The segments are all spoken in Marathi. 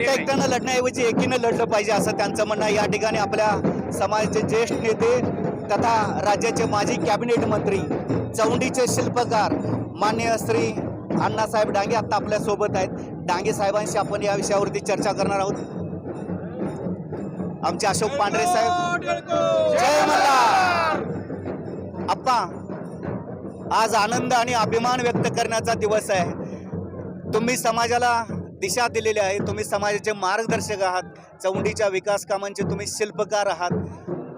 एकट्यानं लढण्याऐवजी एकीनं लढलं पाहिजे असं त्यांचं म्हणणं या ठिकाणी आपल्या समाजाचे ज्येष्ठ नेते तथा राज्याचे माजी कॅबिनेट मंत्री चौंडीचे शिल्पकार मान्य श्री अण्णासाहेब डांगे आता आपल्यासोबत आहेत. डांगे साहेबांशी आपण या विषयावरती चर्चा करणार आहोत. आमचे अशोक पांढरे साहेब. जय मल्हार! आप्पा आज आनंद आणि अभिमान व्यक्त करण्याचा दिवस आहे. तुम्ही समाजाला दिशा दिलेली आहे. तुम्ही समाजाचे मार्गदर्शक आहात. चौंडीच्या विकास कामांचे तुम्ही शिल्पकार आहात.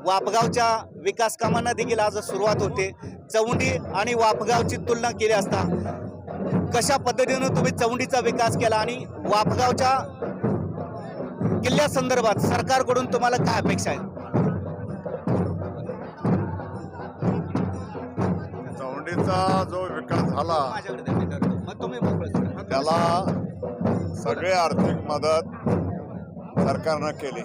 वापगावच्या विकास कामांना देखील आज सुरुवात होते. चौंडी आणि वापगावची तुलना केली असता कशा पद्धतीनं तुम्ही चौंडीचा विकास केला आणि वापगावच्या किल्ल्यासंदर्भात सरकारकडून तुम्हाला काय अपेक्षा आहेत? चौंडीचा जो विकास झाला. त्याला सगळी आर्थिक मदत सरकारनं केली.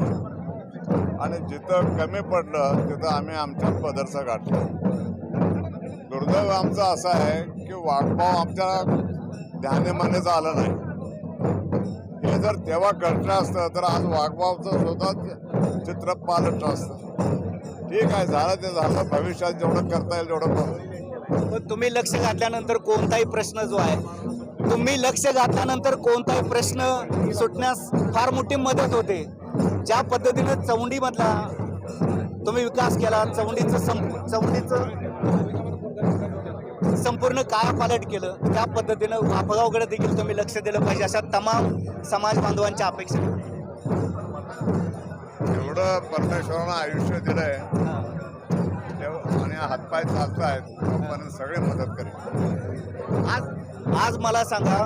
आणि जिथं कमी पडलं तिथं आम्ही आमच्या पदरचं गाठलं. दुर्दैव आमचं असं आहे की वाघभाव आमच्या ध्यानीमानेच आलं नाही. हे जर तेव्हा घडलं असतं तर आज वाघबावचं सुद्धा चित्र पालटलं असतं. ठीक आहे झालं ते झालं भविष्यात जेवढं करता येईल तेवढं पण तुम्ही लक्ष घातल्यानंतर कोणताही प्रश्न जो आहे तुम्ही लक्ष घातल्यानंतर कोणताही प्रश्न सुटण्यास फार मोठी मदत होते. ज्या पद्धतीनं चौंडीमधला तुम्ही विकास केला चौंडीचं संप चौंडीचं संपूर्ण कायापालट केलं त्या पद्धतीनं वापगावकडे देखील तुम्ही लक्ष दिलं पाहिजे अशा तमाम समाज बांधवांच्या अपेक्षा. एवढं परमेश्वरानं आयुष्य दिलंय. आणि हातपाय चालत आहेत तोपर्यंत सगळे मदत करेल आज आज मला सांगा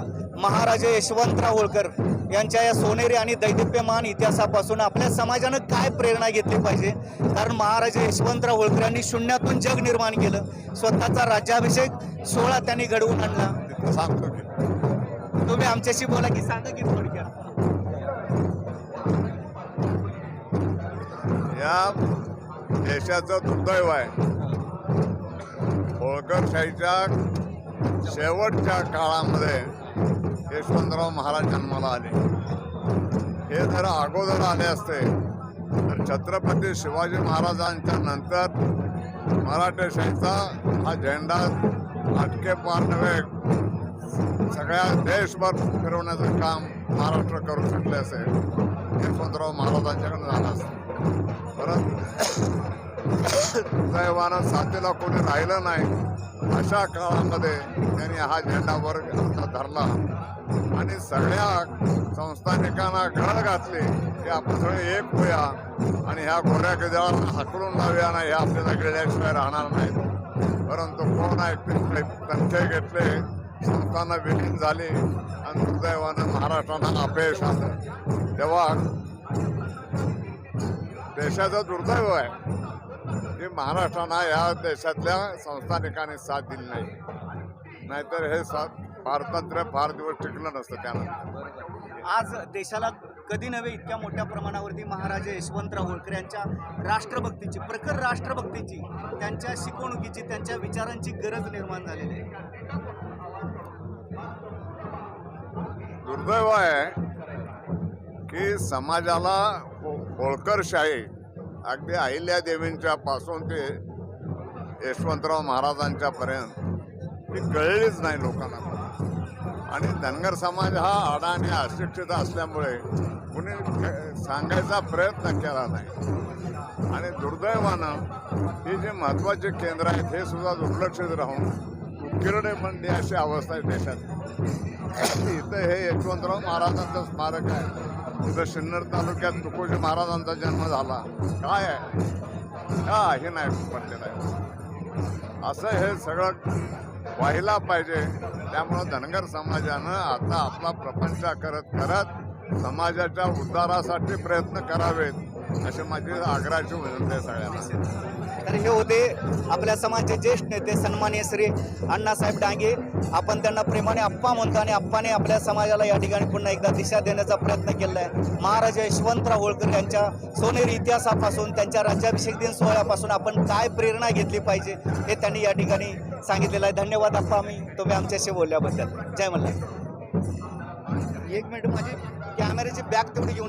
महाराजे यशवंतराव होळकर यांच्या या सोनेरी आणि दैदिप्यमान इतिहासापासून आपल्या समाजानं काय प्रेरणा घेतली पाहिजे? कारण महाराजे यशवंतराव होळकर यांनी शून्यातून जग निर्माण केलं. स्वतःचा राज्याभिषेक सोहळा त्यांनी घडवून आणला. सांगतो तुम्ही आमच्याशी बोला की सांगा की थोडक्यात. या देशाचं दुर्दैव आहे. होळकरशाहीच्या शेवटच्या काळामध्ये यशवंतराव महाराज जन्माला आले. हे जर अगोदर आले असते तर छत्रपती शिवाजी महाराजांच्या नंतर मराठेशाहीचा हा झेंडा अटके पार नव्हे सगळ्या देशभर फिरवण्याचं काम महाराष्ट्र करू शकले असेल यशवंतराव महाराजांच्याकडे झालं असतं. परत दैवानं साथीला कोणी राहिलं नाही. अशा काळामध्ये त्यांनी हा झेंडा वर धरला. आणि सगळ्या संस्थानिकांना घड घातली की आपण सगळे एक होऊया आणि ह्या गोऱ्या गजाला हाकलून लावूया ना हे आपल्याला गेल्याशिवाय राहणार नाहीत. परंतु कोण ऐकते तंटे घेतले संस्थांना विलीन झाली आणि दुर्दैवानं महाराष्ट्राला अपयश आलं. तेव्हा देशाचं दुर्दैव आहे. की महाराष्ट्रानं या देशातल्या संस्थानिकांनी साथ दिली नाही. नाहीतर हे साथ पारतंत्र्य फार दिवस टिकलं नसतं त्यानंतर आज देशाला कधी नव्हे इतक्या मोठ्या प्रमाणावरती महाराजा यशवंतराव होळकर यांच्या राष्ट्रभक्तीची प्रखर राष्ट्रभक्तीची त्यांच्या शिकवणुकीची त्यांच्या विचारांची गरज निर्माण झालेली आहे. दुर्दैव आहे की समाजाला हो- होळकरशाही अगदी अहिल्यादेवींच्या पासून ते यशवंतराव महाराजांच्या पर्यंत ही कळलीच नाही लोकांना. आणि धनगर समाज हा अडाणी अशिक्षित असल्यामुळे कुणी सांगायचा प्रयत्न केला नाही. आणि दुर्दैवानं ही जी महत्त्वाचे केंद्र आहेत हे सुद्धा दुर्लक्षित राहून उकिरडे अशी अवस्था आहे देशात. इथं हे यशवंतराव महाराजांचं स्मारक आहे. तिथं सिन्नर तालुक्यात तुकोजी महाराजांचा जन्म झाला. काय आहे? का हे नाही पडलेलं आहे असं हे सगळं व्हायला पाहिजे. त्यामुळं धनगर समाजानं आता आपला प्रपंच करत करत समाजाच्या उद्धारासाठी प्रयत्न करावेत. अशी माझी आग्रहाची विनंती आहे सगळ्यांना. तर हे होते आपल्या समाजाचे ज्येष्ठ नेते सन्माननीय श्री अण्णासाहेब डांगे. आपण त्यांना प्रेमाने आप्पा म्हणतो आणि आप्पाने आपल्या समाजाला या ठिकाणी पुन्हा एकदा दिशा देण्याचा प्रयत्न केला आहे महाराजा यशवंतराव होळकर यांच्या सोनेरी इतिहासापासून त्यांच्या राज्याभिषेक दिन सोहळ्यापासून आपण काय प्रेरणा घेतली पाहिजे हे त्यांनी या ठिकाणी सांगितलेलं आहे. धन्यवाद आप्पा आम्ही तुम्ही आमच्याशी बोलल्याबद्दल. जय मल्हार. एक मिनिट माझी कॅमेऱ्याची बॅग तेवढी घेऊन